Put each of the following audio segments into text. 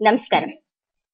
నమస్కారం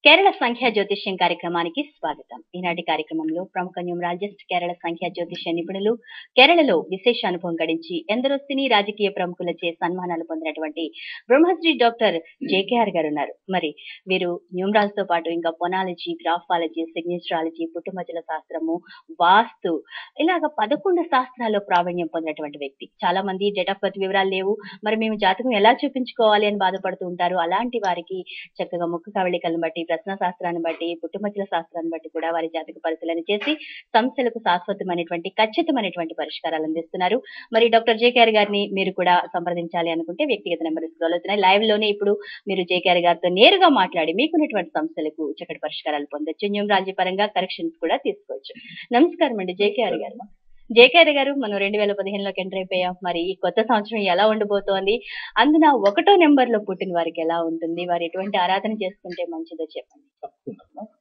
కేరళ సంఖ్యా జ్యోతిష్యం కార్యక్రమానికి స్వాగతం. ఈనాటి కార్యక్రమంలో ప్రముఖ న్యూమరాలజిస్ట్ కేరళ సంఖ్యా జ్యోతిష్య నిపుణులు కేరళలో విశేష అనుభవం గడించి ఎందరో సినీ రాజకీయ ప్రముఖులచే సన్మానాలు పొందినటువంటి బ్రహ్మశ్రీ డాక్టర్ జేకేఆర్ గారు ఉన్నారు మరి వీరు న్యూమరాల్స్తో పాటు ఇంకా పొనాలజీ గ్రాఫాలజీ సిగ్నేచరాలజీ పుట్టుమచ్చల శాస్త్రము వాస్తు ఇలాగ పదకొండు శాస్త్రాల్లో ప్రావీణ్యం పొందినటువంటి వ్యక్తి. చాలా మంది డేట్ ఆఫ్ బర్త్ వివరాలు లేవు. మరి మేము జాతకం ఎలా చూపించుకోవాలి అని బాధపడుతూ ఉంటారు. అలాంటి వారికి చక్కగా ముఖ కవళికలను బట్టి ప్రశ్న శాస్త్రాన్ని బట్టి పుట్టుమచ్చల శాస్త్రాన్ని బట్టి కూడా వారి జాతక పరిశీలన చేసి సమస్యలకు శాశ్వతమైనటువంటి ఖచ్చితమైనటువంటి పరిష్కారాలు అందిస్తున్నారు. మరి డాక్టర్ జేకేఆర్ గారిని మీరు కూడా సంప్రదించాలి అనుకుంటే వ్యక్తిగత నెంబర్ స్క్రోల్ అవుతున్నాయి. లైవ్లోనే ఇప్పుడు మీరు జేకేఆర్ గారితో నేరుగా మాట్లాడి మీకున్నటువంటి సమస్యలకు చక్కటి పరిష్కారాలు పొందొచ్చు. న్యూమరాలజీ పరంగా కరెక్షన్స్ కూడా తీసుకోవచ్చు. నమస్కారం అండి జేకేఆర్ గారు. జేకేఆర్ గారు మనం రెండు వేల పదిహేనులోకి ఎంటర్ అయిపోయాం. మరి ఈ కొత్త సంవత్సరం ఎలా ఉండబోతోంది? అందున ఒకటో నెంబర్లో పుట్టిన వారికి ఎలా ఉంటుంది? వారు ఎటువంటి ఆరాధన చేసుకుంటే మంచిదో చెప్పండి.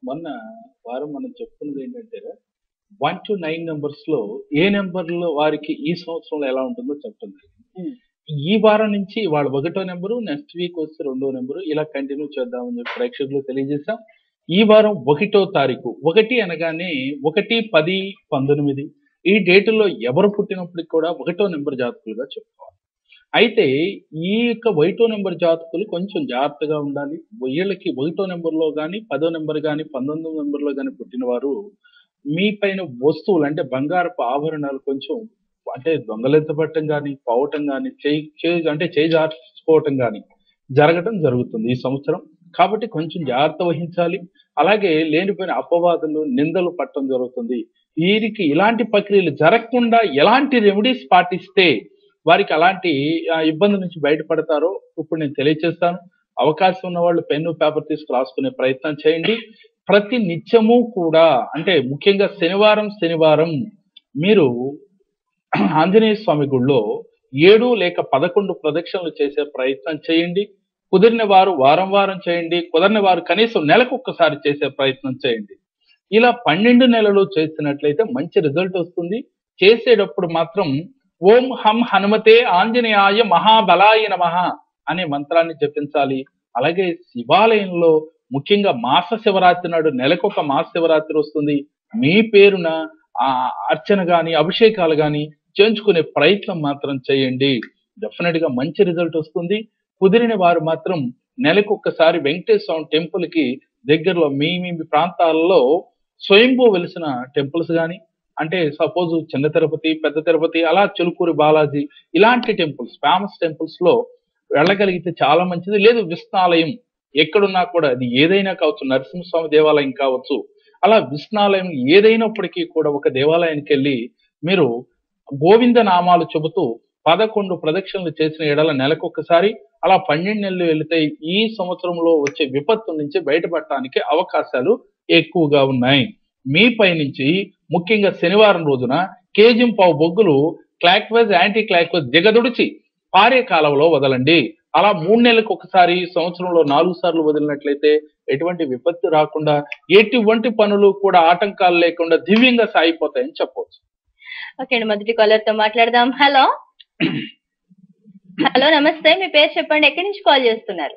మొన్న వారం మనం చెప్పుకున్నది ఏంటంటే వన్ టు నైన్ నెంబర్స్లో ఏ నెంబర్లో వారికి ఈ సంవత్సరంలో ఎలా ఉంటుందో చెప్పడం ఈ వారం నుంచి వాళ్ళ ఒకటో నెంబరు నెక్స్ట్ వీక్ వస్తే రెండో నెంబరు ఇలా కంటిన్యూ చేద్దామని చెప్పి ప్రేక్షకులు తెలియజేశాం. ఈ వారం ఒకటో తారీఖు ఒకటి అనగానే ఒకటి పది పంతొమ్మిది. ఈ డేటుల్లో ఎవరు పుట్టినప్పటికి కూడా ఒకటో నెంబర్ జాతకులుగా చెప్పుకోవాలి. అయితే ఈ యొక్క ఒకటో నెంబర్ జాతకులు కొంచెం జాగ్రత్తగా ఉండాలి. వీళ్ళకి ఒకటో నెంబర్లో కానీ పదో నెంబర్ కానీ పంతొమ్మిదో నెంబర్లో కానీ పుట్టిన వారు మీ పైన వస్తువులు అంటే బంగారపు ఆభరణాలు కొంచెం అంటే దొంగలెత్తపట్టడం కానీ పోవటం కానీ చేయి చేయి అంటే చేయి జార్చుకోవటం కానీ జరగటం జరుగుతుంది ఈ సంవత్సరం. కాబట్టి కొంచెం జాగ్రత్త వహించాలి. అలాగే లేనిపోయిన అపవాదులు నిందలు పట్టడం జరుగుతుంది. వీరికి ఇలాంటి ప్రక్రియలు జరగకుండా ఎలాంటి రెమెడీస్ పాటిస్తే వారికి అలాంటి ఆ, ఇబ్బంది నుంచి బయటపడతారో ఇప్పుడు నేను తెలియజేస్తాను అవకాశం ఉన్న వాళ్ళు పెన్ను పేపర్ తీసుకు రాసుకునే ప్రయత్నం చేయండి. ప్రతి నిత్యము కూడా అంటే ముఖ్యంగా శనివారం శనివారం మీరు ఆంజనేయ స్వామి గుళ్ళో ఏడు లేక పదకొండు ప్రదక్షిణలు చేసే ప్రయత్నం చేయండి. కుదిరిన వారు వారం వారం చేయండి. కుదరని వారు కనీసం నెలకు ఒక్కసారి చేసే ప్రయత్నం చేయండి. ఇలా పన్నెండు నెలలు చేసినట్లయితే మంచి రిజల్ట్ వస్తుంది. చేసేటప్పుడు మాత్రం ఓం హం హనుమతే ఆంజనేయాయ మహాబలాయ నమః అనే మంత్రాన్ని జపించాలి. అలాగే శివాలయంలో ముఖ్యంగా మాస శివరాత్రి నాడు నెలకొక మాస శివరాత్రి వస్తుంది. మీ పేరున ఆ అర్చన గాని అభిషేకాలు గాని చేయించుకునే ప్రయత్నం మాత్రం చేయండి. డెఫినెట్గా మంచి రిజల్ట్ వస్తుంది. కుదిరిన వారు మాత్రం నెలకు ఒక్కసారి వెంకటేశ్వర స్వామి టెంపుల్కి దగ్గరలో మీ మీ ప్రాంతాల్లో స్వయంభూ వెలిసిన టెంపుల్స్ కానీ అంటే సపోజ్ చిన్న తిరుపతి పెద్ద తిరుపతి అలా చిలుకూరి బాలాజీ ఇలాంటి టెంపుల్స్ ఫేమస్ టెంపుల్స్లో వెళ్ళగలిగితే చాలా మంచిది. లేదు విష్ణాలయం ఎక్కడున్నా కూడా అది ఏదైనా కావచ్చు నరసింహస్వామి దేవాలయం కావచ్చు అలా విష్ణాలయం ఏదైనప్పటికీ కూడా ఒక దేవాలయానికి వెళ్ళి మీరు గోవింద నామాలు చెబుతూ పదకొండు ప్రదక్షిణలు చేసిన ఏడల నెలకొకసారి అలా పన్నెండు నెలలు వెళితే ఈ సంవత్సరంలో వచ్చే విపత్తు నుంచి బయటపడటానికి అవకాశాలు ఎక్కువగా ఉన్నాయి. మీ పై నుంచి ముఖ్యంగా శనివారం రోజున కేజిం పావు బొగ్గులు క్లాక్వైజ్ యాంటీ క్లాక్వైజ్ దిగదుడిచి పారే కాలంలో వదలండి. అలా మూడు నెలలకు ఒకసారి సంవత్సరంలో నాలుగు సార్లు వదిలినట్లయితే ఎటువంటి విపత్తు రాకుండా ఎటువంటి పనులు కూడా ఆటంకాలు లేకుండా దివ్యంగా సాగిపోతాయని చెప్పవచ్చు ఓకే అండి మొదటి కాలర్తో మాట్లాడదాం. హలో. హలో నమస్తే. మీ పేరు చెప్పండి. ఎక్కడి నుంచి కాల్ చేస్తున్నారు?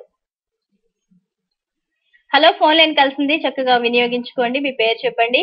హలో ఫోన్ లైన్ కలిసింది. చక్కగా వినియోగించుకోండి. మీ పేరు చెప్పండి.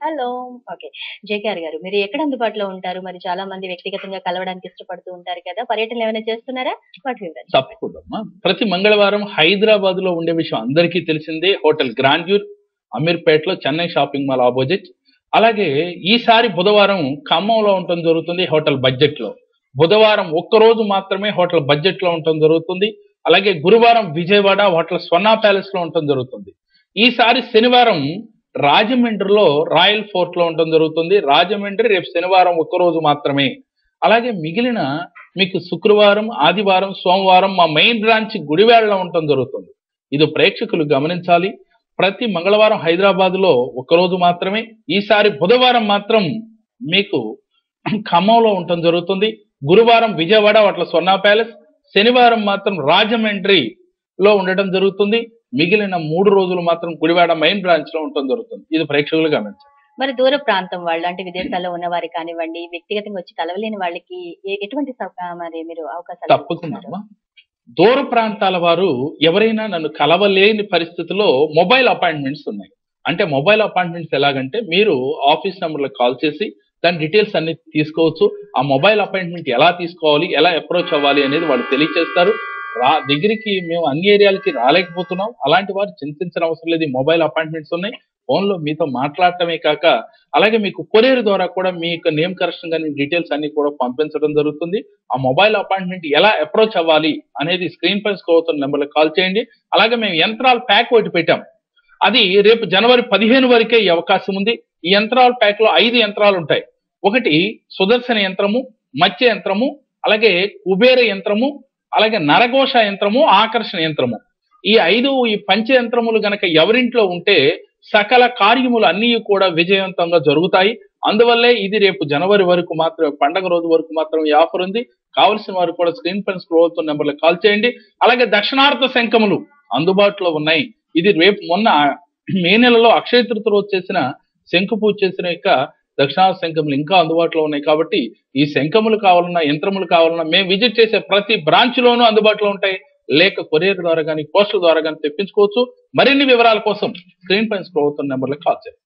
Hello okay. జేకేఆర్ గారు మీరు ఎక్కడ అందుబాటులో ఉంటారు? మరి చాలా మంది వ్యక్తిగతంగా కలవడానికి ఇష్టపడుతూ ఉంటారు కదా. పర్యటనలు ఏమైనా చేస్తున్నారా? వాటి వివరాలు తప్పకుండా. ప్రతి మంగళవారం హైదరాబాద్లో ఉండే విషయం అందరికీ తెలిసిందే. హోటల్ గ్రాండ్యూర్ అమీర్పేటలో చెన్నై షాపింగ్ మాల్ ఆపోజిట్. అలాగే ఈసారి బుధవారం ఖమ్మంలో ఉండటం జరుగుతుంది హోటల్ బడ్జెట్లో బుధవారం ఒక్క రోజు మాత్రమే హోటల్ బడ్జెట్లో ఉండటం జరుగుతుంది. అలాగే గురువారం విజయవాడ హోటల్ స్వర్ణ ప్యాలెస్లో ఉండటం జరుగుతుంది. ఈసారి శనివారం రాజమండ్రిలో రాయల్ ఫోర్ట్లో ఉండటం జరుగుతుంది. రాజమండ్రి రేపు శనివారం ఒక్క రోజు మాత్రమే. అలాగే మిగిలిన మీకు శుక్రవారం ఆదివారం సోమవారం మా మెయిన్ బ్రాంచ్ గుడివాడలో ఉండటం జరుగుతుంది. ఇది ప్రేక్షకులు గమనించాలి. ప్రతి మంగళవారం హైదరాబాద్లో రోజు మాత్రమే. ఈసారి బుధవారం మాత్రం మీకు ఖమ్మంలో ఉండటం జరుగుతుంది. గురువారం విజయవాడ వాట్ల స్వర్ణ ప్యాలెస్. శనివారం మాత్రం రాజమండ్రి లో ఉండటం జరుగుతుంది మిగిలిన మూడు రోజులు మాత్రం గుడివాడ మెయిన్ బ్రాంచ్లో ఉండటం జరుగుతుంది ఇది ప్రేక్షకులు గమనించాలి మరి దూర ప్రాంతం వాళ్ళు అంటే విదేశాల్లో ఉన్న వారు కానివ్వండి వ్యక్తిగతంగా వచ్చి కలవలేని వాళ్ళకి ఎటువంటి మరి మీరు అవకాశాలు తప్పకుండా? అమ్మా. దూర ప్రాంతాల వారు ఎవరైనా నన్ను కలవలేని పరిస్థితిలో మొబైల్ అపాయింట్మెంట్స్ ఉన్నాయి అంటే మొబైల్ అపాయింట్మెంట్స్ ఎలాగంటే మీరు ఆఫీస్ నెంబర్లకు కాల్ చేసి దాని డీటెయిల్స్ అన్ని తీసుకోవచ్చు. ఆ మొబైల్ అపాయింట్మెంట్ ఎలా తీసుకోవాలి ఎలా అప్రోచ్ అవ్వాలి అనేది వాళ్ళు తెలియజేస్తారు రా దగ్గరికి మేము అన్ని ఏరియాలకి రాలేకపోతున్నాం. అలాంటి వారు చింతించిన అవసరం లేదు. మొబైల్ అపాయింట్మెంట్స్ ఉన్నాయి. ఫోన్లో మీతో మాట్లాడటమే కాక అలాగే మీకు కొరియర్ ద్వారా కూడా మీ యొక్క నేమ్ కరెక్షన్ కానీ డీటెయిల్స్ అన్ని కూడా పంపించడం జరుగుతుంది. ఆ మొబైల్ అపాయింట్మెంట్ ఎలా అప్రోచ్ అవ్వాలి అనేది స్క్రీన్ పై స్క్రోల్ అవుతున్న నెంబర్కి కాల్ చేయండి. అలాగే మేము యంత్రాలు ప్యాక్ ఒకటి పెట్టాం. అది రేపు జనవరి పదిహేను వరకే ఈ అవకాశం ఉంది. ఈ యంత్రాల ప్యాక్లో ఐదు యంత్రాలు ఉంటాయి. ఒకటి సుదర్శన యంత్రము మత్స్య యంత్రము అలాగే కుబేర యంత్రము అలాగే నరఘోష యంత్రము ఆకర్షణ యంత్రము. ఈ ఐదు ఈ పంచ యంత్రములు గనక ఎవరింట్లో ఉంటే సకల కార్యములు అన్నీ కూడా విజయవంతంగా జరుగుతాయి. అందువల్లే ఇది రేపు జనవరి వరకు మాత్రమే పండగ రోజు వరకు మాత్రమే ఆఫర్ ఉంది. కావలసిన వారు కూడా స్క్రీన్ పైన స్క్రోల్ అవుతున్న నెంబర్లకు కాల్ చేయండి. అలాగే దక్షిణార్థ శంఖములు అందుబాటులో ఉన్నాయి. ఇది రేపు మొన్న మే నెలలో అక్షయ తృతీయ రోజు చేసిన శంకు పూజ చేసిన యొక్క దక్షిణా శంఖములు ఇంకా అందుబాటులో ఉన్నాయి కాబట్టి ఈ శంఖములు కావాలన్నా యంత్రములు కావాలన్నా మేము విజిట్ చేసే ప్రతి బ్రాంచ్ లోనూ అందుబాటులో ఉంటాయి. లేక కొరియర్ ద్వారా కానీ పోస్టల్ ద్వారా కానీ తెప్పించుకోవచ్చు. మరిన్ని వివరాల కోసం స్క్రీన్ పైన స్క్రోల్ అవుతున్న నెంబర్లకు కాల్ చేయండి.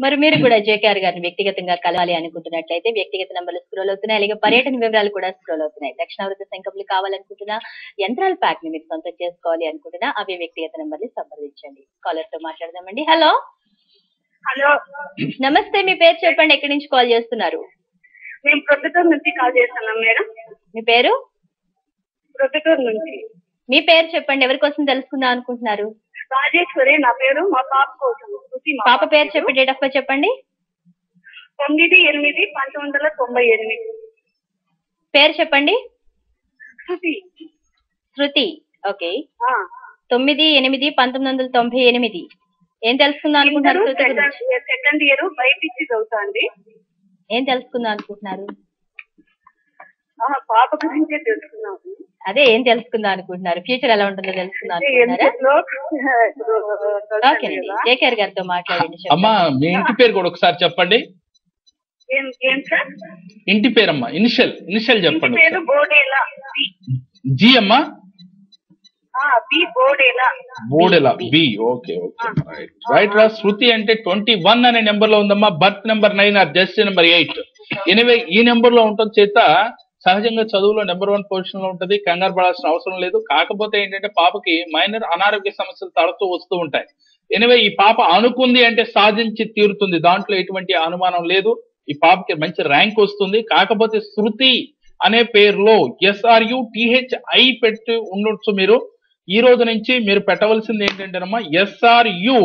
మరి మీరు కూడా జేకేఆర్ గారిని వ్యక్తిగతంగా కలవాలి అనుకుంటున్నట్లయితే వ్యక్తిగత నంబర్లు స్క్రోల్ అవుతున్నాయి. అలాగే పర్యటన వివరాలు కూడా స్క్రోల్ అవుతున్నాయి. దక్షిణావృత శంఖములు కావాలనుకుంటున్నా యంత్రాల ప్యాక్ని మీరు సొంతం చేసుకోవాలి అనుకుంటున్నా అవి వ్యక్తిగత నంబర్లు సంప్రదించండి. కాలర్తో మాట్లాడదామండి. హలో హలో నమస్తే మీ పేరు చెప్పండి. ఎక్కడి నుంచి కాల్ చేస్తున్నారు? మేము ప్రొద్దుటూరు నుంచి కాల్ చేస్తున్నాం మేడం. మీ పేరు? ప్రొద్దుటూరు నుంచి. మీ పేరు చెప్పండి. ఎవరి కోసం తెలుసుకుందాం అనుకుంటున్నారు? రాజేశ్వరి నా పేరు మా పాప కోసం పాప పేరు చెప్పి డేట్ ఆఫ్ బర్త్ చెప్పండి. తొమ్మిది ఎనిమిది పంతొమ్మిది వందల తొంభై ఎనిమిది. పేరు చెప్పండి. శృతి శృతి ఓకే. ఆ. తొమ్మిది ఎనిమిది పంతొమ్మిది వందల తొంభై ఎనిమిది. ఏం తెలుసుకుందాం అనుకుంటున్నారు ఇంటరు శృతి గురించి? సెకండ్ ఇయర్ బయటిచ్చి చదువుతాంది. ఏం తెలుసుకుందాం అనుకుంటున్నారు? పాప గురించే తెలుసుకున్నాం. అదే ఏం తెలుసుకుందాం అనుకుంటున్నారు? ఫ్యూచర్ ఎలా ఉంటుందో తెలుసుకుందాం జేకేఆర్ గారితో మాట్లాడండి. అమ్మా మీ ఇంటి పేరు కూడా ఒకసారి చెప్పండి. ఏం ఏం సార్? ఇంటి పేరమ్మా ఇనిషియల్ ఇనిషియల్ చెప్పండి. జి అమ్మా? ఆ, B బోడేలా. B. Okay okay right. Right రా శృతి అంటే ట్వంటీ వన్ అనే నెంబర్లో ఉందమ్మా birth number nine or just number eight. Anyway ఈ నెంబర్లో ఉండటం చేత సహజంగా చదువులో నెంబర్ వన్ పొజిషన్లో ఉంటుంది కంగారు పడాల్సిన అవసరం లేదు. కాకపోతే ఏంటంటే పాపకి మైనర్ అనారోగ్య సమస్యలు తడుతూ వస్తూ ఉంటాయి. ఎనివే ఈ పాప అనుకుంది అంటే సాధించి తీరుతుంది. దాంట్లో ఎటువంటి అనుమానం లేదు. ఈ పాపకి మంచి ర్యాంక్ వస్తుంది. కాకపోతే శృతి అనే పేరులో ఎస్ఆర్యు టిహెచ్ ఐ పెట్టి ఉండొచ్చు మీరు. ఈ రోజు నుంచి మీరు పెట్టవలసింది ఏంటంటేనమ్మా ఎస్ఆర్యు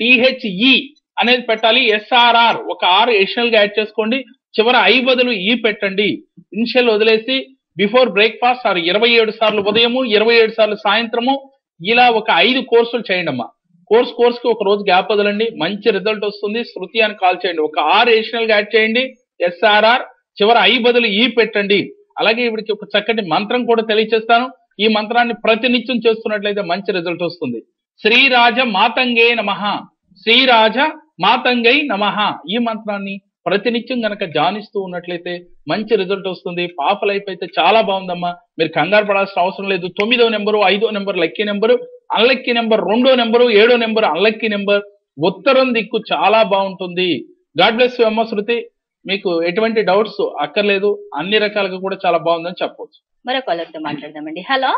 టిహెచ్ఈ అనేది పెట్టాలి. ఎస్ఆర్ఆర్ ఒక ఆర్ ఎడిషనల్గా యాడ్ చేసుకోండి. చివర ఐ బదులు ఈ పెట్టండి. ఇన్షియల్ వదిలేసి బిఫోర్ బ్రేక్ఫాస్ట్ ఆర్ ఇరవై ఏడు సార్లు ఉదయము ఇరవై ఏడు సార్లు సాయంత్రము. ఇలా ఒక ఐదు కోర్సులు చేయండి అమ్మా కోర్స్ కోర్స్కి ఒక రోజు గ్యాప్ వదలండి. మంచి రిజల్ట్ వస్తుంది. శృతి అని కాల్ చేయండి. ఒక ఆర్ ఏషనల్గా యాడ్ చేయండి. ఎస్ఆర్ఆర్ చివర ఐ బదులు ఈ పెట్టండి. అలాగే ఇవిడికి ఒక చక్కటి మంత్రం కూడా తెలియచేస్తాను. ఈ మంత్రాన్ని ప్రతినిత్యం చేస్తున్నట్లయితే మంచి రిజల్ట్ వస్తుంది. శ్రీరాజ మాతంగే నమ. శ్రీరాజ మాతంగై నమ. ఈ మంత్రాన్ని ప్రతినిత్యం గనక ధ్యానిస్తూ ఉన్నట్లయితే మంచి రిజల్ట్ వస్తుంది. పాప లైఫ్ అయితే చాలా బాగుందమ్మా. మీరు కంగారు పడాల్సిన అవసరం లేదు. తొమ్మిదో నెంబరు ఐదో number lucky number unlucky number రెండో నెంబరు ఏడో నెంబర్ అన్లక్కీ నెంబర్. ఉత్తరం దిక్కు చాలా బాగుంటుంది. గాడ్ బ్లెస్ యు అమ్మ శృతి. మీకు ఎటువంటి డౌట్స్ అక్కర్లేదు. అన్ని రకాలుగా కూడా చాలా బాగుందని చెప్పవచ్చు మరో కాలర్తో మాట్లాడదామండి. హలో.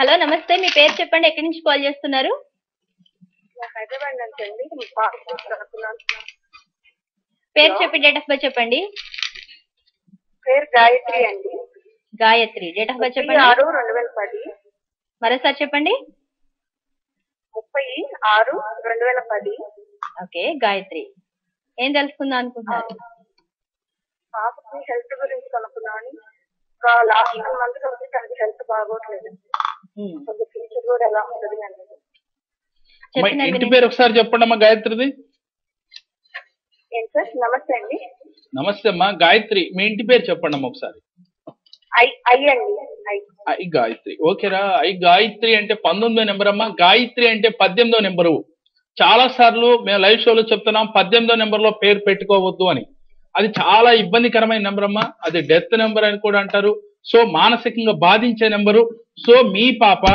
హలో నమస్తే. మీ పేరు చెప్పండి. ఎక్కడి నుంచి కాల్ చేస్తున్నారు? హైదరాబాద్ నుంచి అండి. పేరు చెప్పి డేట్ ఆఫ్ బర్త్ చెప్పండి. పేరు గాయత్రి అండి. గాయత్రి. డేట్ ఆఫ్ బర్త్ చెప్పండి. ఆరు రెండు వేల పది. మరోసారి చెప్పండి. ముప్పై ఆరు రెండు వేల పది. ఓకే గాయత్రి. ఏం తెలుసుకుందాం అనుకుంటున్నారు? పాపకి హెల్త్ గురించి కనుక్కున్నాను లాస్ట్ వన్ మంత్ నుంచి తనకి హెల్త్ బాగోట్లేదు. ఫ్యూచర్ కూడా ఎలా ఉంటుంది అనేది. చెప్పినారు ఇంటి. పేరు ఒకసారి చెప్పండి అమ్మా గాయత్రిది. సార్? నమస్తే అండి. నమస్తే అమ్మా. గాయత్రి మీ ఇంటి పేరు చెప్పండి అమ్మా ఒకసారి. ఐ గాయత్రి. ఓకేరా. ఐ గాయత్రి అంటే పంతొమ్మిదో నెంబర్ అమ్మా. గాయత్రి అంటే పద్దెనిమిదో నెంబరు. చాలా సార్లు మేము లైవ్ షోలో చెప్తున్నాం పద్దెనిమిదో నెంబర్లో పేరు పెట్టుకోవద్దు అని. అది చాలా ఇబ్బందికరమైన నెంబర్ అమ్మా. అది డెత్ నెంబర్ అని కూడా అంటారు. సో మానసికంగా బాధించే నెంబరు. సో మీ పాప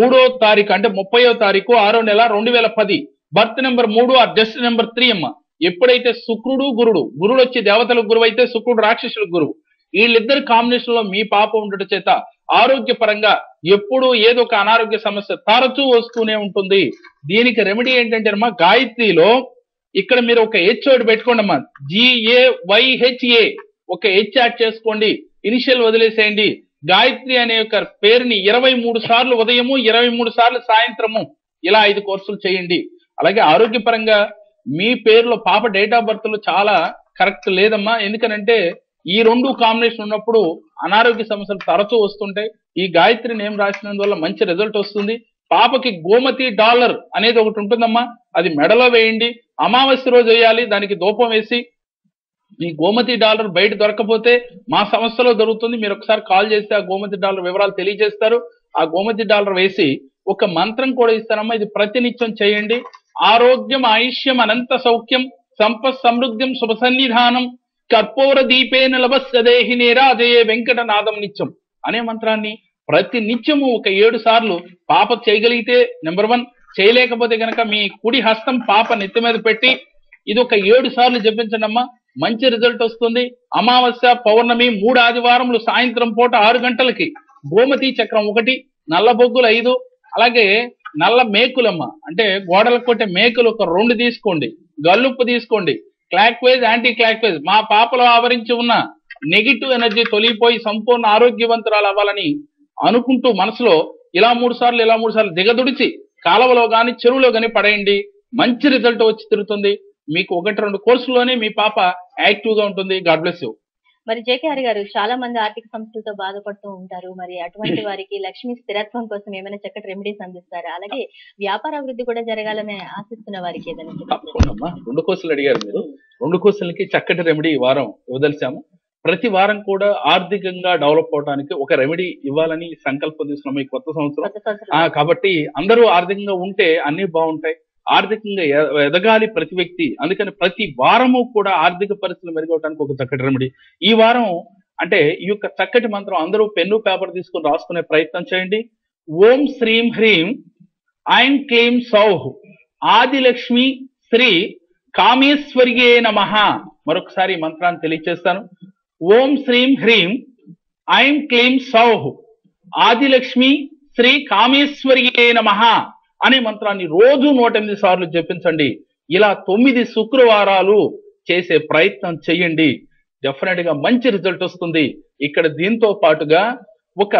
మూడో తారీఖు అంటే ముప్పయో తారీఖు ఆరో నెల రెండు వేల పది. బర్త్ నెంబర్ మూడు ఆ జస్ట్ నెంబర్ త్రీ అమ్మ. ఎప్పుడైతే శుక్రుడు గురుడు గురుడు వచ్చి దేవతలకు గురువు అయితే శుక్రుడు రాక్షసులకు గురువు. వీళ్ళిద్దరి కాంబినేషన్లో మీ పాప ఉండటం చేత ఆరోగ్యపరంగా ఎప్పుడు ఏదో ఒక అనారోగ్య సమస్య తరచూ వస్తూనే ఉంటుంది. దీనికి రెమెడీ ఏంటంటే అమ్మా గాయత్రిలో ఇక్కడ మీరు ఒక హెచ్ ఒకటి పెట్టుకోండి అమ్మా. జిఏ వైహెచ్ఏ ఒక హెచ్ యాడ్ చేసుకోండి. ఇనిషియల్ వదిలేసేయండి. గాయత్రి అనే యొక్క పేరుని ఇరవై మూడు సార్లు ఉదయము ఇరవై మూడు సార్లు సాయంత్రము ఇలా ఐదు కోర్సులు చేయండి. అలాగే ఆరోగ్యపరంగా మీ పేరులో పాప డేట్ ఆఫ్ బర్త్లో చాలా కరెక్ట్ లేదమ్మా. ఎందుకనంటే ఈ రెండు కాంబినేషన్ ఉన్నప్పుడు అనారోగ్య సమస్యలు తరచూ వస్తుంటాయి ఈ గాయత్రి నేమ్ రాసినందువల్ల మంచి రిజల్ట్ వస్తుంది. పాపకి గోమతి డాలర్ అనేది ఒకటి ఉంటుందమ్మా. అది మెడలో వేయండి. అమావాస్య రోజు వేయాలి. దానికి దూపం వేసి ఈ గోమతి డాలర్ బయట దొరకపోతే మా సంస్థలో దొరుకుతుంది మీరు ఒకసారి కాల్ చేస్తే ఆ గోమతి డాలర్ వివరాలు తెలియజేస్తారు. ఆ గోమతి డాలర్ వేసి ఒక మంత్రం కూడా ఇస్తారమ్మా ఇది ప్రతినిత్యం చేయండి. ఆరోగ్యం ఆయుష్యం అనంత సౌఖ్యం సంపత్ సమృద్ధ్యం శుభ సన్నిధానం కర్పూర దీపేన లభస్యదేహి నేరాజయే వెంకటనాదం నిత్యం అనే మంత్రాన్ని ప్రతి నిత్యము ఒక ఏడు సార్లు పాప చేయగలిగితే నెంబర్ వన్ చేయలేకపోతే గనక మీ కుడి హస్తం పాప నెత్తి మీద పెట్టి ఇది ఒక ఏడు సార్లు జపించండమ్మా మంచి రిజల్ట్ వస్తుంది. అమావాస్య పౌర్ణమి మూడు ఆదివారములు సాయంత్రం పూట ఆరు గంటలకి గోమతి చక్రం ఒకటి నల్ల బొగ్గులు ఐదు అలాగే నల్ల మేకులమ్మ. అంటే గోడలకు కొట్టే మేకులు ఒక రెండు తీసుకోండి. గల్లుప్పు తీసుకోండి. Clockwise anti clock wise మా పాపలో ఆవరించి ఉన్న నెగిటివ్ ఎనర్జీ తొలిగిపోయి సంపూర్ణ ఆరోగ్యవంతురాలు అవ్వాలని అనుకుంటూ మనసులో ఇలా మూడు సార్లు ఇలా మూడు సార్లు దిగదుడిచి కాలువలో గాని చెరువులో గాని పడేయండి. మంచి రిజల్ట్ వచ్చి తిరుగుతుంది. మీకు ఒకటి రెండు కోర్సులోనే మీ పాప యాక్టివ్గా ఉంటుంది. God bless you. మరి జేకేఆర్ గారు చాలా మంది ఆర్థిక సమస్యలతో బాధపడుతూ ఉంటారు. మరి అటువంటి వారికి లక్ష్మి స్థిరత్వం కోసం ఏమైనా చక్కటి రెమెడీస్ అందిస్తారా? అలాగే వ్యాపార అభివృద్ధి కూడా జరగాలని ఆశిస్తున్న వారికి ఏదైనా రెండు కోర్సులు అడిగారు మీరు. రెండు కోర్సులకి చక్కటి రెమెడీ ఈ వారం ఇవ్వదలిచాము. ప్రతి వారం కూడా ఆర్థికంగా డెవలప్ అవడానికి ఒక రెమెడీ ఇవ్వాలని సంకల్పం తీసుకున్నాము ఈ కొత్త సంవత్సరం. కాబట్టి అందరూ ఆర్థికంగా ఉంటే అన్ని బాగుంటాయి. ఆర్థికంగా ఎదగాలి ప్రతి వ్యక్తి. అందుకని ప్రతి వారము కూడా ఆర్థిక పరిస్థితులు మెరుగవడానికి ఒక చక్కటి రెమెడీ. ఈ వారం అంటే ఈ యొక్క చక్కటి మంత్రం అందరూ పెన్ను పేపర్ తీసుకుని రాసుకునే ప్రయత్నం చేయండి. ఓం శ్రీం హ్రీం ఐం క్లీం సౌహ్ ఆదిలక్ష్మి శ్రీ కామేశ్వర్యే నమ. మరొకసారి మంత్రాన్ని తెలియజేస్తాను ఓం శ్రీం హ్రీం ఐం క్లీం సౌహ్ ఆదిలక్ష్మి శ్రీ కామేశ్వర్యే నమ. అనే మంత్రాన్ని రోజు నూట ఎనిమిది సార్లు జపించండి. ఇలా తొమ్మిది శుక్రవారాలు చేసే ప్రయత్నం చేయండి. డెఫినెట్గా మంచి రిజల్ట్ వస్తుంది. ఇక్కడ దీంతో పాటుగా ఒక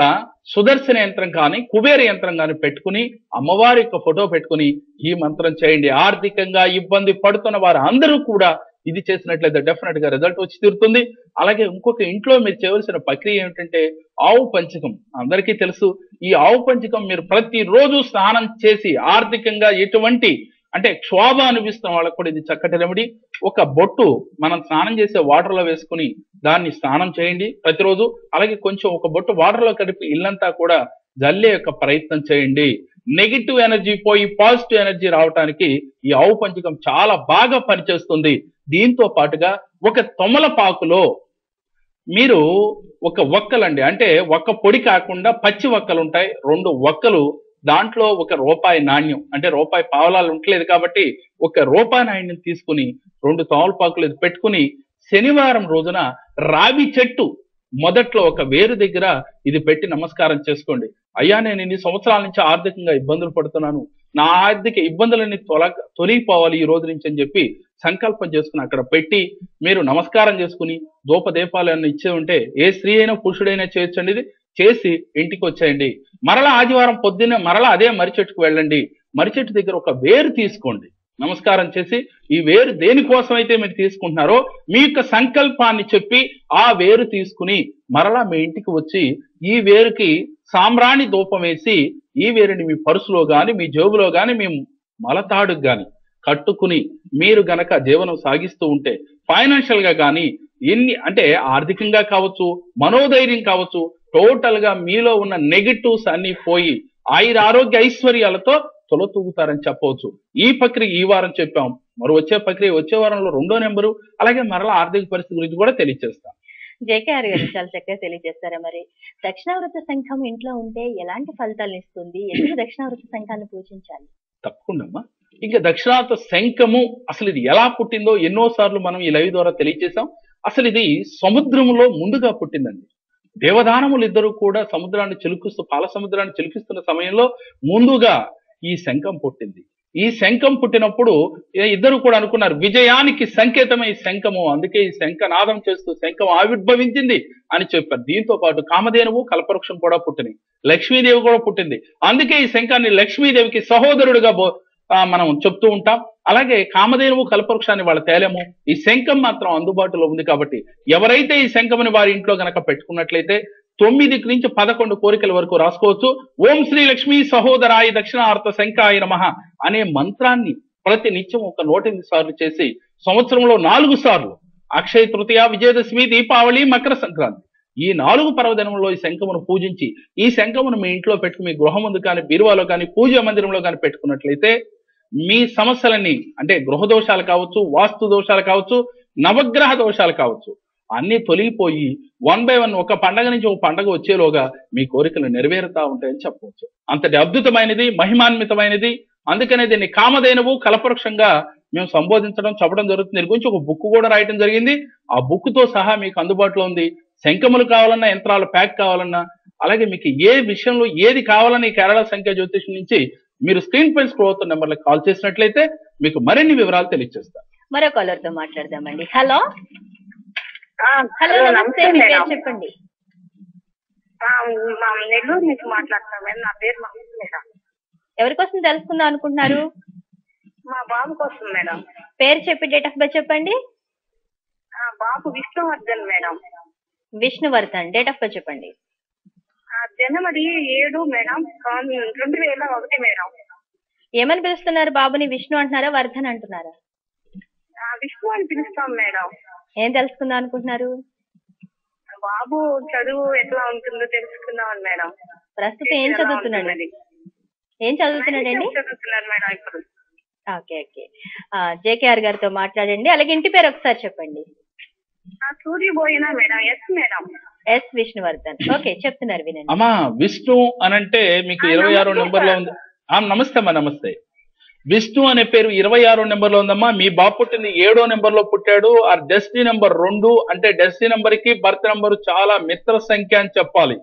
సుదర్శన యంత్రం కానీ కుబేర యంత్రం కానీ పెట్టుకుని అమ్మవారి యొక్క ఫోటో పెట్టుకుని ఈ మంత్రం చేయండి. ఆర్థికంగా ఇబ్బంది పడుతున్న వారు అందరూ కూడా ఇది చేసినట్లయితే డెఫినెట్గా రిజల్ట్ వచ్చి తీరుతుంది. అలాగే ఇంకొక ఇంట్లో మీరు చేయవలసిన ప్రక్రియ ఏమిటంటే ఆవు పంచకం. అందరికీ తెలుసు ఈ ఆవు పంచకం మీరు ప్రతిరోజు స్నానం చేసి ఆర్థికంగా ఎటువంటి అంటే క్షోభ అనిపిస్తున్న వాళ్ళకు కూడా ఇది చక్కటి రెమెడీ ఒక బొట్టు మనం స్నానం చేసే వాటర్లో వేసుకుని దాన్ని స్నానం చేయండి ప్రతిరోజు. అలాగే కొంచెం ఒక బొట్టు వాటర్లో కలిపి ఇల్లంతా కూడా జల్లే యొక్క ప్రయత్నం చేయండి. నెగిటివ్ ఎనర్జీ పోయి పాజిటివ్ ఎనర్జీ రావడానికి ఈ ఆవు పంచకం చాలా బాగా పనిచేస్తుంది. దీంతో పాటుగా ఒక తొమలపాకులో మీరు ఒక ఒక్కలండి అంటే ఒక్క పొడి కాకుండా పచ్చి వక్కలు ఉంటాయి. రెండు వక్కలు దాంట్లో ఒక రూపాయి నాణ్యం. అంటే రూపాయి పావలాలు ఉండలేదు కాబట్టి ఒక రూపాయి నాణ్యం తీసుకుని రెండు తోమలపాకులు ఇది పెట్టుకుని శనివారం రోజున రావి చెట్టు మొదట్లో ఒక వేరు దగ్గర ఇది పెట్టి నమస్కారం చేసుకోండి. అయ్యా నేను ఇన్ని సంవత్సరాల నుంచి ఆర్థికంగా ఇబ్బందులు పడుతున్నాను. నా ఆర్థిక ఇబ్బందులన్నీ తొల తొలగిపోవాలి ఈ రోజు నుంచి అని చెప్పి సంకల్పం చేసుకుని అక్కడ పెట్టి మీరు నమస్కారం చేసుకుని దూపదీపాలు అన్న ఇచ్చే ఉంటే ఏ స్త్రీ అయినా పురుషుడైనా చేయొచ్చండి ఇది చేసి ఇంటికి వచ్చేయండి. మరలా ఆదివారం పొద్దున్నే మరలా అదే మరిచెట్టుకు వెళ్ళండి. మరిచెట్టు దగ్గర ఒక వేరు తీసుకోండి. నమస్కారం చేసి ఈ వేరు దేనికోసం అయితే మీరు తీసుకుంటున్నారో మీ యొక్క సంకల్పాన్ని చెప్పి ఆ వేరు తీసుకుని మరలా మీ ఇంటికి వచ్చి ఈ వేరుకి సామ్రాణి దూపం వేసి ఈ వేరుని మీ పర్సులో గాని మీ జేబులో గాని మీ మలతాడుకు గాని కట్టుకుని మీరు గనక జీవనం సాగిస్తూ ఉంటే ఫైనాన్షియల్గా కానీ ఎన్ని అంటే ఆర్థికంగా కావచ్చు మనోధైర్యం కావచ్చు టోటల్గా మీలో ఉన్న నెగిటివ్స్ అన్ని పోయి ఆయుర ఆరోగ్య ఐశ్వర్యాలతో తొలతూగుతారని చెప్పవచ్చు. ఈ ప్రక్రియ ఈ వారం చెప్పాం. మరి వచ్చే ప్రక్రియ వచ్చే వారంలో రెండో నెంబరు అలాగే మరలా ఆర్థిక పరిస్థితి గురించి కూడా తెలియజేస్తాం జేకేఆర్ గారు చాలా చక్కగా తెలియజేస్తారా మరి? దక్షిణావృత సంఘం ఇంట్లో ఉంటే ఎలాంటి ఫలితాలను ఇస్తుంది? ఎందుకు దక్షిణావృత సంఘాన్ని పూజించాలి తప్పకుండా అమ్మా ఇంకా దక్షిణాత శంఖము అసలు ఇది ఎలా పుట్టిందో ఎన్నో సార్లు మనం ఈ లైవ్ ద్వారా తెలియజేశాం అసలు ఇది సముద్రంలో ముందుగా పుట్టిందండి. దేవదానములు ఇద్దరు కూడా సముద్రాన్ని చిలుకిస్తూ పాల సముద్రాన్ని చిలుకిస్తున్న సమయంలో ముందుగా ఈ శంఖం పుట్టింది. ఈ శంఖం పుట్టినప్పుడు ఇద్దరు కూడా అనుకున్నారు విజయానికి సంకేతమే ఈ శంఖము అందుకే ఈ శంఖ నాదం చేస్తూ శంఖం ఆవిర్భవించింది అని చెప్పారు. దీంతో పాటు కామధేనువు కల్పవృక్షం కూడా పుట్టినాయి లక్ష్మీదేవి కూడా పుట్టింది. అందుకే ఈ శంఖాన్ని లక్ష్మీదేవికి సహోదరుడిగా మనం చెప్తూ ఉంటాం. అలాగే కామధేనువు కల్పవృక్షాన్ని వాళ్ళ తేలేము. ఈ శంఖం మాత్రం అందుబాటులో ఉంది కాబట్టి ఎవరైతే ఈ శంఖముని వారి ఇంట్లో గనక పెట్టుకున్నట్లయితే తొమ్మిది నుంచి పదకొండు కోరికల వరకు రాసుకోవచ్చు. ఓం శ్రీ లక్ష్మీ సహోదరాయ దక్షిణార్థ శంకాయ నమ అనే మంత్రాన్ని ప్రతి నిత్యం ఒక నూట ఎనిమిది సార్లు చేసి సంవత్సరంలో నాలుగు సార్లు అక్షయ తృతీయ విజయదశమి దీపావళి మకర సంక్రాంతి ఈ నాలుగు పర్వదినంలో ఈ శంఖమును పూజించి ఈ శంఖమును మీ ఇంట్లో పెట్టుకుని మీ గృహం ముందు కానీ బీరువాలో కానీ పూజా మందిరంలో కానీ పెట్టుకున్నట్లయితే మీ సమస్యలన్నీ అంటే గృహ దోషాలు కావచ్చు వాస్తు దోషాలు కావచ్చు నవగ్రహ దోషాలు కావచ్చు అన్ని తొలగిపోయి వన్ బై వన్ ఒక పండగ నుంచి ఒక పండగ వచ్చేలోగా మీ కోరికలు నెరవేరుతా ఉంటాయని చెప్పవచ్చు. అంతటి అద్భుతమైనది మహిమాన్వితమైనది. అందుకనే దీన్ని కామధేనువు కలపవృక్షంగా మేము సంబోధించడం చెప్పడం జరుగుతుంది. దీని గురించి ఒక బుక్ కూడా రాయడం జరిగింది. ఆ బుక్తో సహా మీకు అందుబాటులో ఉంది. శంఖములు కావాలన్నా యంత్రాలు ప్యాక్ కావాలన్నా అలాగే మీకు ఏ విషయంలో ఏది కావాలని కేరళ సంఖ్య జ్యోతిషం నుంచి మీరు స్క్రీన్ పై స్క్రోల్ అవుతున్న నెంబర్లకు కాల్ చేసినట్లయితే మీకు మరిన్ని వివరాలు తెలియజేస్తాను మరో కాలర్తో మాట్లాడదామండి. హలో? హలో నమస్తే మీ పేరు చెప్పండి. నెల్లూరు నుంచి మాట్లాడుతున్నాం మేడం. నా పేరు మేడం. ఎవరి కోసం తెలుసుకుందాం అనుకుంటున్నారు? మా బాబు కోసం మేడం. పేరు చెప్పి డేట్ ఆఫ్ బర్త్ చెప్పండి. ఆ, బాబు Vishnuvardhan madam. Vishnuvardhan. Date of birth చెప్పండి. జనవరి ఏడు మేడం. రెండు వేల ఒకటి మేడం. ఏమని పిలుస్తున్నారు బాబుని? విష్ణు అంటున్నారా? వర్ధన్ అంటున్నారా? ఆ, విష్ణు అని పిలుస్తాం మేడం. ఏం తెలుసుకుందాం అనుకుంటున్నారు? బాబు చదువు ఎట్లా ఉంటుందో తెలుసుకుందామని మేడం. ప్రస్తుతం ఏం చదువుతున్నాడు? ఏం చదువుతున్నాడండి? చదువుతున్నారు మేడం ఇప్పుడు. Okay okay. జేకేఆర్ గారితో మాట్లాడండి. అలాగే ఇంటి పేరు ఒకసారి చెప్పండి. Suryaboyina madam. Yes madam. Yes Vishnuvardhan. Okay చెప్తున్నారు వినండి. అమ్మా విష్ణు అనంటే మీకు ఇరవై ఆరో నెంబర్లో. ఉంది. ఆ, నమస్తే అమ్మా నమస్తే. విష్ణు అనే పేరు ఇరవై ఆరో నెంబర్లో ఉందమ్మా. మీ బాబు పుట్టింది ఏడో నెంబర్లో పుట్టాడు. ఆ డెస్టినీ నెంబర్ రెండు. అంటే డెస్టినీ నెంబర్కి బర్త్ నెంబర్ చాలా మిత్ర సంఖ్య అని చెప్పాలి.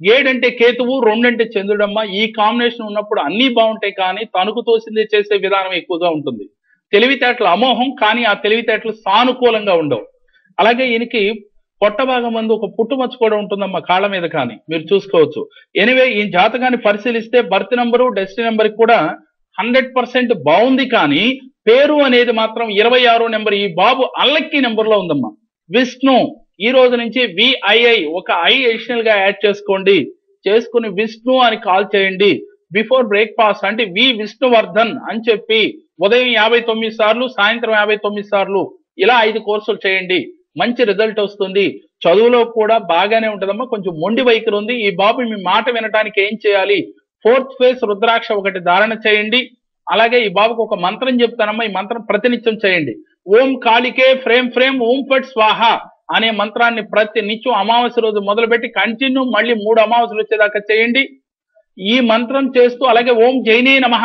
ఏడంటే కేతువు రెండంటే చంద్రుడమ్మ. ఈ కాంబినేషన్ ఉన్నప్పుడు అన్ని బాగుంటాయి కానీ తణుకు తోసింది చేసే విధానం ఎక్కువగా ఉంటుంది. తెలివితేటలు అమోహం కానీ ఆ తెలివితేటలు సానుకూలంగా ఉండవు. అలాగే ఈయనకి పొట్ట భాగం మందు ఒక పుట్టుమచ్చ కూడా ఉంటుందమ్మా కాళ్ళ మీద కానీ. మీరు చూసుకోవచ్చు. ఎనివే ఈ జాతకాన్ని పరిశీలిస్తే బర్త్ నెంబరు డెస్టినీ నెంబర్ కూడా హండ్రెడ్ పర్సెంట్ బాగుంది కానీ పేరు అనేది మాత్రం ఇరవై ఆరో నెంబర్. ఈ బాబు అల్లక్కి నెంబర్లో ఉందమ్మా. విష్ణు ఈ రోజు నుంచి విఐఐ ఒక ఐ అడిషనల్గా యాడ్ చేసుకోండి. చేసుకుని విష్ణు అని కాల్ చేయండి. బిఫోర్ బ్రేక్ఫాస్ట్ అంటే వి విష్ణువర్ధన్ అని చెప్పి ఉదయం యాభై తొమ్మిది సార్లు సాయంత్రం యాభై తొమ్మిది సార్లు ఇలా ఐదు కోర్సులు చేయండి. మంచి రిజల్ట్ వస్తుంది. చదువులో కూడా బాగానే ఉంటుందమ్మా. కొంచెం మొండి వైఖరి ఉంది. ఈ బాబు మీ మాట వినటానికి ఏం చేయాలి? ఫోర్త్ ఫేస్ రుద్రాక్ష ఒకటి ధారణ చేయండి. అలాగే ఈ బాబుకు ఒక మంత్రం చెప్తానమ్మా ఈ మంత్రం ప్రతినిత్యం చేయండి. ఓం కాళికే ఫ్రేమ్ ఫ్రేమ్ ఓం ఫట్ స్వాహ అనే మంత్రాన్ని ప్రతి నిత్యం అమావాస్య రోజు మొదలుపెట్టి కంటిన్యూ మళ్ళీ మూడు అమావాస్యలు వచ్చేదాకా చేయండి. ఈ మంత్రం చేస్తూ అలాగే ఓం జైనే నమ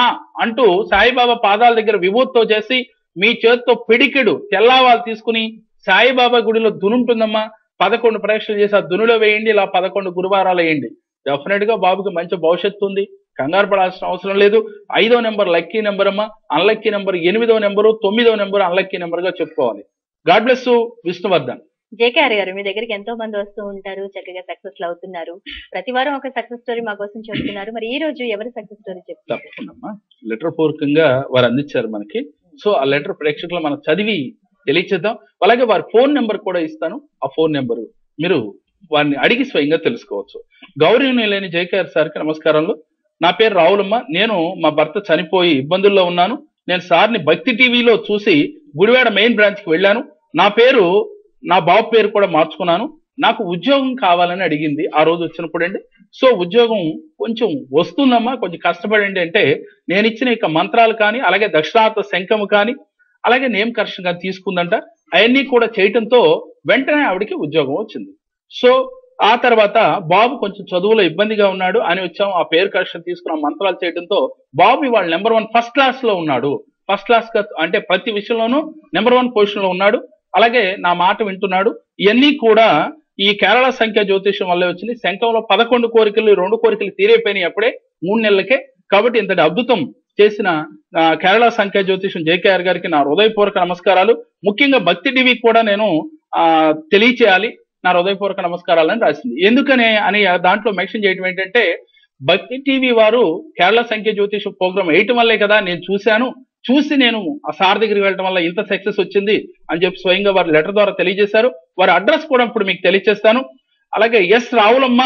అంటూ సాయిబాబా పాదాల దగ్గర విభూతితో చేసి మీ చేతితో పిడికిడు తెల్లావాలు తీసుకుని సాయిబాబా గుడిలో దునుంటుందమ్మా. పదకొండు పరీక్షలు చేసి ఆ దునులో వేయండి ఇలా పదకొండు గురువారాలు వేయండి. డెఫినెట్గా బాబుకి మంచి భవిష్యత్తు ఉంది. కంగారు పడాల్సిన అవసరం లేదు. ఐదో నెంబర్ లక్కీ నెంబర్ అమ్మా. అన్లక్కీ నెంబర్ ఎనిమిదో నెంబరు తొమ్మిదో నెంబర్ అన్లక్కీ నెంబర్గా చెప్పుకోవాలి. God bless Vishnuvardhan. జేకేఆర్ గారు మీ దగ్గరికి ఎంతో మంది వస్తూ ఉంటారు చక్కగా సక్సెస్ అవుతున్నారు. ప్రతి వారం ఒక సక్సెస్ స్టోరీ మా కోసం చెప్తున్నారు మరి ఈ రోజు ఎవరి సక్సెస్ స్టోరీ చెప్తారు తప్పకుండా. లెటర్ పూర్వకంగా వారు అందించారు మనకి. సో ఆ లెటర్ ప్రేక్షకులు మనం చదివి తెలియచేద్దాం. అలాగే వారి ఫోన్ నెంబర్ కూడా ఇస్తాను. ఆ ఫోన్ నెంబర్ మీరు వారిని అడిగి స్వయంగా తెలుసుకోవచ్చు. గౌరవనీయులైన జయకేఆర్ సార్కి నమస్కారాలు నా పేరు రావులమ్మ. నేను మా భర్త చనిపోయి ఇబ్బందుల్లో ఉన్నాను. నేను సార్ని భక్తి టీవీలో చూసి గుడివాడ మెయిన్ బ్రాంచ్కి వెళ్ళాను. నా పేరు నా బాబు పేరు కూడా మార్చుకున్నాను. నాకు ఉద్యోగం కావాలని అడిగింది. ఆ రోజు వచ్చినప్పుడు అండి. సో ఉద్యోగం కొంచెం వస్తుందమ్మా కొంచెం కష్టపడండి అంటే నేను ఇచ్చిన ఇక మంత్రాలు కానీ అలాగే దక్షిణార్థ శంఖము కానీ అలాగే నేమ్ కరెక్షన్ కానీ తీసుకుందంట. అవన్నీ కూడా చేయటంతో వెంటనే ఆవిడకి ఉద్యోగం వచ్చింది. సో ఆ తర్వాత బాబు కొంచెం చదువులో ఇబ్బందిగా ఉన్నాడు అని వచ్చాం ఆ పేరు కరెక్షన్ తీసుకున్న మంత్రాలు చేయడంతో బాబు ఇవాళ నెంబర్ వన్ ఫస్ట్ క్లాస్లో ఉన్నాడు. ఫస్ట్ క్లాస్గా అంటే ప్రతి విషయంలోనూ నెంబర్ వన్ పొజిషన్లో ఉన్నాడు. అలాగే నా మాట వింటున్నాడు. ఇవన్నీ కూడా ఈ కేరళ సంఖ్య జ్యోతిషం వల్లే వచ్చింది. శంఖంలో పదకొండు కోరికలు రెండు కోరికలు తీరైపోయినాయి అప్పుడే మూడు నెలలకే. కాబట్టి ఇంతటి అద్భుతం చేసిన కేరళ సంఖ్య జ్యోతిషం జేకేఆర్ గారికి నా హృదయపూర్వక నమస్కారాలు. ముఖ్యంగా భక్తి టీవీ కూడా నేను తెలియచేయాలి. నా హృదయపూర్వక నమస్కారాలని రాసింది. ఎందుకనే అని దాంట్లో మెన్షన్ చేయడం ఏంటంటే భక్తి టీవీ వారు కేరళ సంఖ్య జ్యోతిష ప్రోగ్రామ్ వేయటం వల్లే కదా నేను చూశాను. చూసి నేను ఆ సార్ దగ్గరికి వెళ్ళటం వల్ల ఇంత సక్సెస్ వచ్చింది అని చెప్పి స్వయంగా వారు లెటర్ ద్వారా తెలియజేశారు. వారి అడ్రస్ కూడా ఇప్పుడు మీకు తెలియజేస్తాను అలాగే S Ravulamma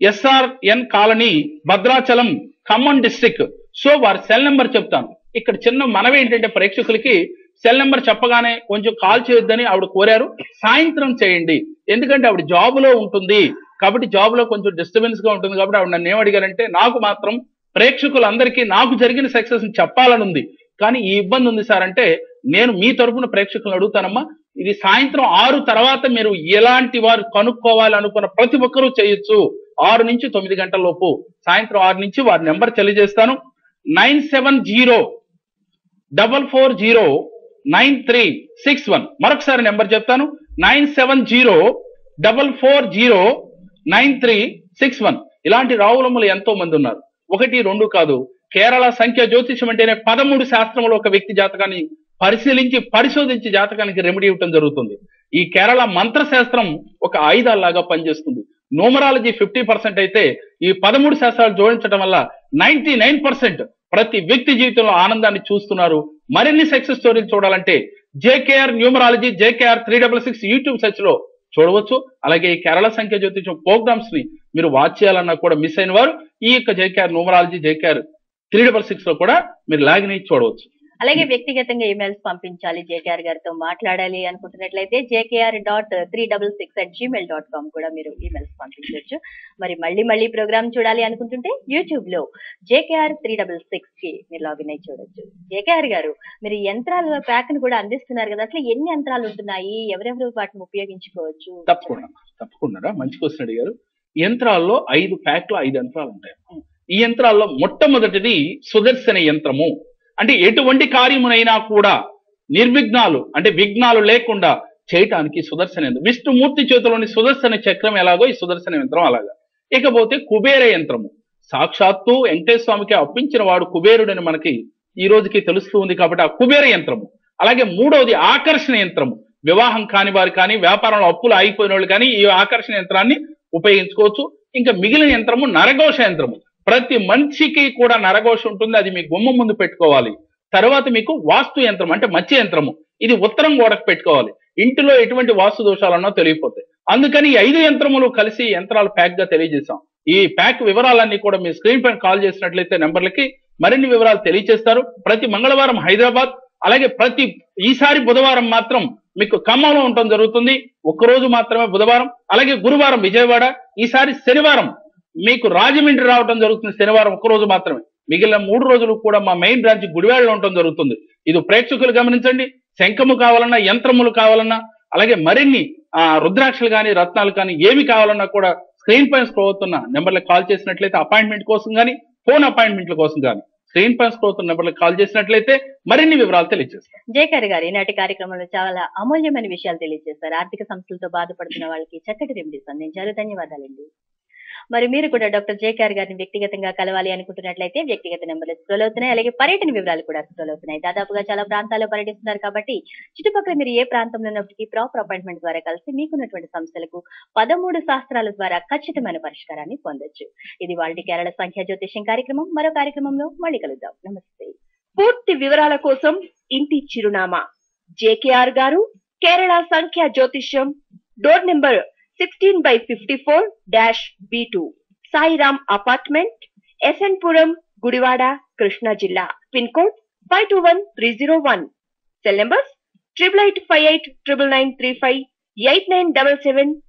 SRN colony Bhadrachalam Khammam district so వారి సెల్ నెంబర్ చెప్తాను. ఇక్కడ చిన్న మనవి ఏంటంటే ప్రేక్షకులకి సెల్ నెంబర్ చెప్పగానే కొంచెం కాల్ చేయొద్దని ఆవిడ కోరారు. సాయంత్రం చేయండి. ఎందుకంటే ఆవిడ జాబ్లో ఉంటుంది. కాబట్టి జాబ్లో కొంచెం డిస్టర్బెన్స్గా ఉంటుంది కాబట్టి ఆవిడ నన్ను ఏమడిగారంటే నాకు మాత్రం ప్రేక్షకులందరికీ నాకు జరిగిన సక్సెస్ చెప్పాలని ఉంది. కానీ ఈ ఇబ్బంది ఉంది సార్ అంటే నేను మీ తరపున ప్రేక్షకులను అడుగుతానమ్మా. ఇది సాయంత్రం ఆరు తర్వాత మీరు ఎలాంటి వారు కనుక్కోవాలి అనుకున్న ప్రతి ఒక్కరూ చేయొచ్చు. ఆరు నుంచి తొమ్మిది గంటల లోపు. సాయంత్రం ఆరు నుంచి వారి నెంబర్ తెలియజేస్తాను. Nine seven zero double four zero nine three six one. మరొకసారి నెంబర్ చెప్తాను. Nine seven zero double four zero nine three six one. ఇలాంటి రావులమ్మలు ఎంతో మంది ఉన్నారు. ఒకటి రెండు కాదు. కేరళ సంఖ్య జ్యోతిషం అంటేనే పదమూడు శాస్త్రములు ఒక వ్యక్తి జాతకాన్ని పరిశీలించి పరిశోధించి జాతకానికి రెమెడీ ఇవ్వటం జరుగుతుంది. ఈ కేరళ మంత్ర శాస్త్రం ఒక ఆయుధాల్లాగా పనిచేస్తుంది. నోమరాలజీ ఫిఫ్టీ పర్సెంట్ అయితే ఈ పదమూడు శాస్త్రాలు జోడించడం వల్ల నైన్టీ నైన్ పర్సెంట్ ప్రతి వ్యక్తి జీవితంలో ఆనందాన్ని చూస్తున్నారు. మరిన్ని సక్సెస్ స్టోరీలు చూడాలంటే JKR numerology JKR three double six YouTube సెర్చ్లో చూడవచ్చు. అలాగే ఈ కేరళ సంఖ్య జ్యోతిషం ప్రోగ్రామ్స్ని మీరు వాచ్ చేయాలన్నా కూడా మిస్ అయిన వారు ఈ యొక్క JKR numerology JKR three double సిక్స్లో కూడా మీరు లాగిన్ అయ్యి చూడవచ్చు. అలాగే వ్యక్తిగతంగా ఈమెయిల్స్ పంపించాలి జేకేఆర్ గారితో మాట్లాడాలి అనుకుంటున్నట్లయితే JKR dot three double six at Gmail dot com కూడా మీరు ఈమెయిల్స్ పంపించవచ్చు మరి మళ్ళీ మళ్ళీ ప్రోగ్రామ్ చూడాలి అనుకుంటుంటే యూట్యూబ్లో జేకేఆర్ త్రీ డబల్ సిక్స్కి మీరు లాగిన్ అయి చూడొచ్చు. జేకేఆర్ గారు మీరు యంత్రాల ప్యాక్ని కూడా అందిస్తున్నారు కదా అసలు ఎన్ని యంత్రాలు ఉంటున్నాయి? ఎవరెవరు వాటిని ఉపయోగించుకోవచ్చు? తప్పకుండా తప్పకుండా. మంచి క్వశ్చన్ అడిగారు. యంత్రాల్లో ఐదు ప్యాక్లు ఐదు యంత్రాలు ఉంటాయి. ఈ యంత్రాల్లో మొట్టమొదటిది సుదర్శన యంత్రము. అంటే ఎటువంటి కార్యమునైనా కూడా నిర్విఘ్నాలు అంటే విఘ్నాలు లేకుండా చేయటానికి సుదర్శన యంత్రం. విష్ణుమూర్తి చేతిలోని సుదర్శన చక్రం ఎలాగో ఈ సుదర్శన యంత్రం అలాగా. ఇకపోతే కుబేర యంత్రము. సాక్షాత్తు వెంకటేశ్వర స్వామికి అప్పించిన వాడు కుబేరుడని మనకి ఈ రోజుకి తెలుస్తూ ఉంది కాబట్టి ఆ కుబేర యంత్రము. అలాగే మూడవది ఆకర్షణ యంత్రము. వివాహం కాని వారు కానీ వ్యాపారంలో అప్పులు ఆగిపోయిన వాళ్ళు కానీ ఈ ఆకర్షణ యంత్రాన్ని ఉపయోగించుకోవచ్చు. ఇంకా మిగిలిన యంత్రము నరఘోష యంత్రము. ప్రతి మనిషికి కూడా నరఘోష ఉంటుంది. అది మీ గుమ్మం ముందు పెట్టుకోవాలి. తర్వాత మీకు వాస్తు యంత్రం అంటే మత్స్య యంత్రము. ఇది ఉత్తరం గోడకు పెట్టుకోవాలి. ఇంటిలో ఎటువంటి వాస్తు దోషాలన్నో తెలియపోతాయి అందుకని ఈ ఐదు యంత్రములు కలిసి యంత్రాలు ప్యాక్గా తెలియజేశాం. ఈ ప్యాక్ వివరాలన్నీ కూడా మీ స్క్రీన్ పైన కాల్ చేసినట్లయితే నెంబర్లకి మరిన్ని వివరాలు తెలియజేస్తారు ప్రతి మంగళవారం హైదరాబాద్ అలాగే ప్రతి ఈసారి బుధవారం మాత్రం మీకు ఖమ్మంలో ఉండటం జరుగుతుంది. ఒక్కరోజు మాత్రమే బుధవారం అలాగే గురువారం విజయవాడ ఈసారి శనివారం మీకు రాజమండ్రి రావడం జరుగుతుంది శనివారం ఒక్కరోజు మాత్రమే. మిగిలిన మూడు రోజులు కూడా మా మెయిన్ బ్రాంచ్ గుడివాడలో ఉండటం జరుగుతుంది. ఇది ప్రేక్షకులు గమనించండి. శంఖము కావాలన్నా యంత్రములు కావాలన్నా అలాగే మరిన్ని ఆ, రుద్రాక్షలు కానీ రత్నాలు కానీ ఏమి కావాలన్నా కూడా స్క్రీన్ పైన స్క్రో అవుతున్న నెంబర్లకు కాల్ చేసినట్లయితే అపాయింట్మెంట్ కోసం కానీ ఫోన్ అపాయింట్మెంట్ల కోసం కానీ స్క్రీన్ పైన స్క్రోల్ అవుతున్న నెంబర్లకు కాల్ చేసినట్లయితే మరిన్ని వివరాలు తెలియజేస్తారు జయకర్ గారు ఈనాటి కార్యక్రమంలో చాలా అమూల్యమైన విషయాలు తెలియజేస్తారు ఆర్థిక సమస్యలతో బాధపడుతున్న వాళ్ళకి చక్కటి రెమెడీస్ అందించారు. ధన్యవాదాలండి. మరి మీరు కూడా డాక్టర్ జేకేఆర్ గారిని వ్యక్తిగతంగా కలవాలి అనుకుంటున్నట్లయితే వ్యక్తిగత నెంబర్లు స్క్రోల్ అవుతున్నాయి. అలాగే పర్యటన వివరాలు కూడా స్క్రోల్ అవుతున్నాయి. దాదాపుగా చాలా ప్రాంతాల్లో పర్యటిస్తున్నారు కాబట్టి చుట్టుపక్కల మీరు ఏ ప్రాంతంలో ఉన్నప్పటికీ ప్రాపర్ అపాయింట్మెంట్ ద్వారా కలిసి మీకున్నటువంటి సమస్యలకు పదమూడు శాస్త్రాల ద్వారా ఖచ్చితమైన పరిష్కారాన్ని పొందొచ్చు. ఇది వాళ్ళ కేరళ సంఖ్యా జ్యోతిష్యం కార్యక్రమం. మరో కార్యక్రమంలో మళ్ళీ కలుద్దాం. నమస్తే. పూర్తి వివరాల కోసం ఇంటి చిరునామా. జేకేఆర్ గారు కేరళ సంఖ్య జ్యోతిష్యం door number 16 by 54 B2, Sairam Apartment, Puram, Gudivada, Krishna Jilla, pin code 521301, cell numbers 888 5935 8977